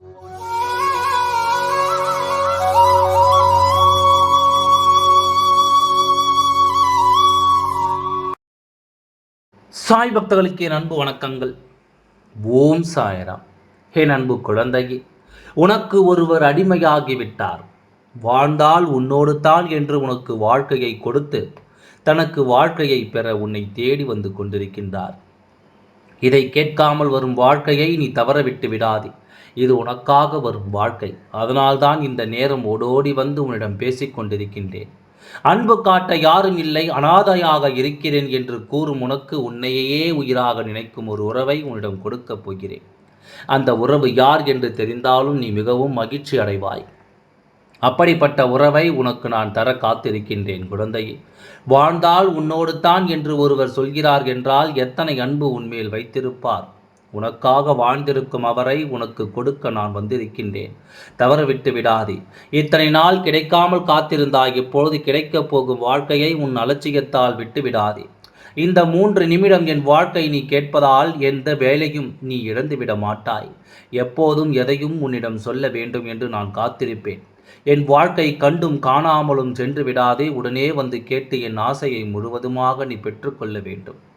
சாய் பக்தர்களுக்கு என் அன்பு வணக்கங்கள். ஓம் சாயராம். என் அன்பு குழந்தையே உனக்கு ஒருவர் அடிமையாகிவிட்டார். வாழ்ந்தால் உன்னோடு தான் என்று உனக்கு வாழ்க்கையை கொடுத்து தனக்கு வாழ்க்கையை பெற உன்னை தேடி வந்து கொண்டிருக்கின்றார். இதை கேட்காமல் வரும் வாழ்க்கையை நீ தவறவிட்டு விடாதே. இது உனக்காக வரும் வாழ்க்கை. அதனால்தான் இந்த நேரம் ஓடோடி வந்து உன்னிடம் பேசிக்கொண்டிருக்கின்றேன் அன்பு காட்ட யாரும் இல்லை அனாதையாக இருக்கிறேன் என்று கூறும் உனக்கு உன்னையே உயிராக நினைக்கும் ஒரு உறவை உன்னிடம் கொடுக்கப் போகிறேன். அந்த உறவு யார் என்று தெரிந்தாலும் நீ மிகவும் மகிழ்ச்சி அடைவாய். அப்படிப்பட்ட உறவை உனக்கு நான் தர காத்திருக்கின்றேன் குழந்தையே. வாழ்ந்தால் உன்னோடு தான் என்று ஒருவர் சொல்கிறார் என்றால் எத்தனை அன்பு உன்மேல் வைத்திருப்பார். உனக்காக வாழ்ந்திருக்கும் அவரை உனக்கு கொடுக்க நான் வந்திருக்கின்றேன். தவறவிட்டு விடாதே. இத்தனை நாள் கிடைக்காமல் காத்திருந்தாய் இப்பொழுது கிடைக்கப் போகும் வாழ்க்கையை உன் அலட்சியத்தால் விட்டு விடாதே. இந்த மூன்று நிமிடம் என் வாழ்க்கை நீ கேட்பதால் எந்த வேலையும் நீ இழந்துவிட மாட்டாய். எப்போதும் எதையும் உன்னிடம் சொல்ல வேண்டும் என்று நான் காத்திருப்பேன். என் வாழ்க்கை கண்டும் காணாமலும் சென்று விடாதே. உடனே வந்து கேட்டு என் ஆசையை முழுவதுமாக நீ பெற்றுக்கொள்ள வேண்டும்.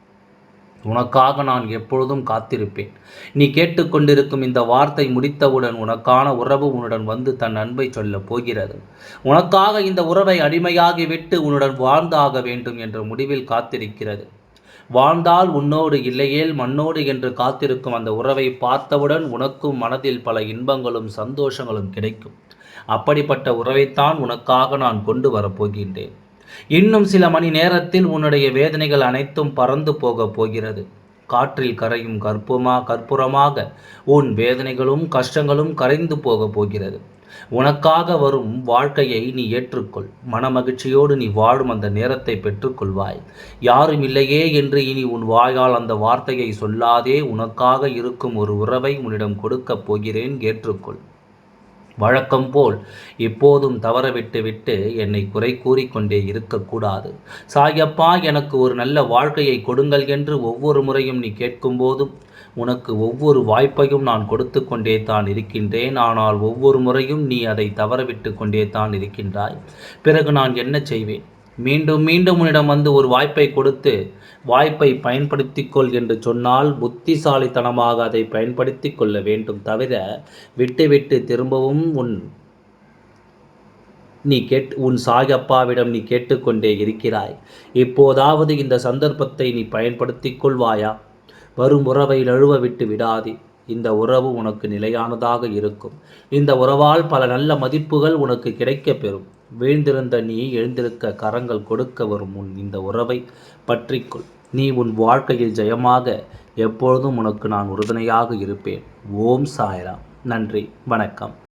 உனக்காக நான் எப்பொழுதும் காத்திருப்பேன். நீ கேட்டுக்கொண்டிருக்கும் இந்த வார்த்தை முடித்தவுடன் உனக்கான உறவு உன்னுடன் வந்து தன் அன்பை சொல்லப் போகிறது. உனக்காக இந்த உறவை அடிமையாகி விட்டு உன்னுடன் வாழ்ந்தாக வேண்டும் என்ற முடிவில் காத்திருக்கிறது. வாழ்ந்தால் உன்னோடு இல்லையேல் மண்ணோடு என்று காத்திருக்கும் அந்த உறவை பார்த்தவுடன் உனக்கும் மனதில் பல இன்பங்களும் சந்தோஷங்களும் கிடைக்கும். அப்படிப்பட்ட உறவைத்தான் உனக்காக நான் கொண்டு வரப்போகின்றேன் இன்னும் சில மணி நேரத்தில் உன்னுடைய வேதனைகள் அனைத்தும் பறந்து போகப் போகிறது. காற்றில் கரையும் கற்புமா கற்புறமாக உன் வேதனைகளும் கஷ்டங்களும் கரைந்து போகப் போகிறது. உனக்காக வரும் வாழ்க்கையை நீ ஏற்றுக்கொள். மனமகிழ்ச்சியோடு நீ வாழும் அந்த நேரத்தை பெற்றுக்கொள்வாய். யாரும் இல்லையே என்று இனி உன் வாயால் அந்த வார்த்தையை சொல்லாதே உனக்காக இருக்கும் ஒரு உறவை உன்னிடம் கொடுக்கப் போகிறேன். ஏற்றுக்கொள். வழக்கம் போல் இப்போதும் தவறவிட்டு விட்டு என்னை குறை கூறிக்கொண்டே இருக்கக்கூடாது. சாயப்பா எனக்கு ஒரு நல்ல வாழ்க்கையை கொடுங்கள் என்று ஒவ்வொரு முறையும் நீ கேட்கும்போதும் உனக்கு ஒவ்வொரு வாய்ப்பையும் நான் கொடுத்து கொண்டே தான் இருக்கின்றேன். ஆனால் ஒவ்வொரு முறையும் நீ அதை தவறவிட்டு கொண்டே தான் இருக்கின்றாய். பிறகு நான் என்ன செய்வேன்? மீண்டும் மீண்டும் உன்னிடம் வந்து ஒரு வாய்ப்பை கொடுத்து வாய்ப்பை பயன்படுத்தி கொள் என்று சொன்னால் புத்திசாலித்தனமாக அதை பயன்படுத்தி கொள்ள வேண்டும் தவிர விட்டுவிட்டு திரும்பவும் உன் நீ கேட் உன் சாயப்பாவிடம் நீ கேட்டுக்கொண்டே இருக்கிறாய். இப்போதாவது இந்த சந்தர்ப்பத்தை நீ பயன்படுத்திக் கொள்வாயா? வரும் உறவை நழுவ விட்டு விடாதே. இந்த உறவு உனக்கு நிலையானதாக இருக்கும். இந்த உறவால் பல நல்ல மதிப்புகள் உனக்கு கிடைக்கப் பெறும். வீழ்ந்திருந்த நீ எழுந்திருக்க கரங்கள் கொடுக்க வரும் உன் இந்த உறவை பற்றிக்கொள். நீ உன் வாழ்க்கையில் ஜெயமாக எப்பொழுதும் உனக்கு நான் உறுதுணையாக இருப்பேன். ஓம் சாய்ராம். நன்றி. வணக்கம்.